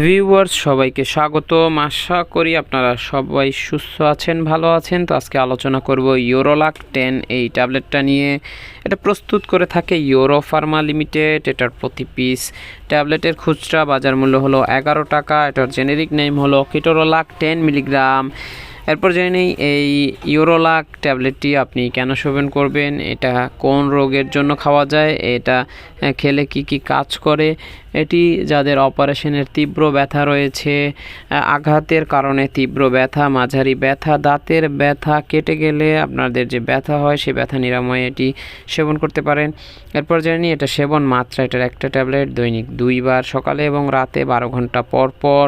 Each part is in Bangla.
ভিউয়ার্স সবাইকে স্বাগতম। আশা করি আপনারা সবাই সুস্থ আছেন, ভালো আছেন। তো আজকে আলোচনা করব ইউরোলাক টেন এই ট্যাবলেটটা নিয়ে। এটা প্রস্তুত করে থাকে ইউরো ফার্মা লিমিটেড এটার প্রতি পিস ট্যাবলেটের খুচরা বাজার মূল্য হলো এগারো টাকা। এটার জেনেরিক নেম হলো কিটোরোলাক টেন মিলিগ্রাম এরপর জেনে এই ইউরোলাক ট্যাবলেটটি আপনি কেন সেবন করবেন? এটা কোন রোগের জন্য খাওয়া যায়? এটা খেলে কি কি কাজ করে? এটি যাদের অপারেশনের তীব্র ব্যথা রয়েছে আঘাতের কারণে তীব্র ব্যথা, মাঝারি ব্যথা, দাঁতের ব্যথা, কেটে গেলে আপনাদের যে ব্যথা হয় সেই ব্যথা নিরাময়ে এটি সেবন করতে পারেন। এরপর জানি এটা সেবন মাত্রা, এটার একটা ট্যাবলেট, দৈনিক দুইবার সকালে এবং রাতে বারো ঘণ্টা পর পর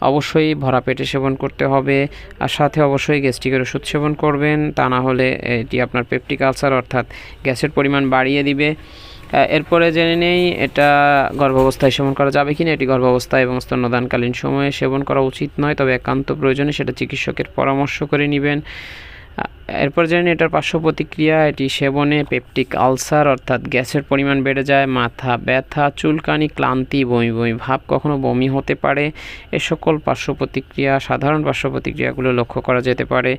অবশ্যই ভরা পেটে সেবন করতে হবে আর সাথে অবশ্যই গ্যাস্ট্রিকের ওষুধ সেবন করবেন। তা না হলে এটি আপনার পেপটিক আলসার অর্থাৎ গ্যাসের পরিমাণ বাড়িয়ে দিবে। এরপরে জেনে নেই, এটা গর্ভাবস্থায় সেবন করা যাবে কিনা, এটি গর্ভাবস্থায় এবং স্তন্যদানকালীন সময়ে সেবন করা উচিত নয়, তবে একান্ত প্রয়োজনে সেটা চিকিৎসকের পরামর্শ করে নেবেন। এরপর জানি এটার পার্শ্ব প্রতিক্রিয়া, এটি সেবনে পেপটিক আলসার, অর্থাৎ গ্যাসের পরিমাণ বেড়ে যায়, মাথা ব্যথা, চুলকানি, ক্লান্তি, বমি বমি ভাব কখনো বমি হতে পারে। এ সকল পার্শ্ব প্রতিক্রিয়া, সাধারণ পার্শ্ব প্রতিক্রিয়াগুলো লক্ষ্য করা যেতে পারে।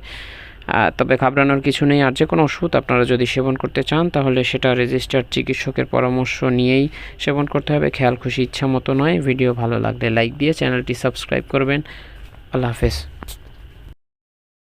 তবে ঘাবড়ানোর কিছু নেই। আর যে কোনো ওষুধ আপনারা যদি সেবন করতে চান, তাহলে সেটা রেজিস্টার্ড চিকিৎসকের পরামর্শ নিয়েই সেবন করতে হবে। খেয়াল, খুশি, ইচ্ছা মতো নয়। ভিডিও ভালো লাগলে লাইক দিয়ে চ্যানেলটি সাবস্ক্রাইব করবেন। আল্লাহ হাফেজ।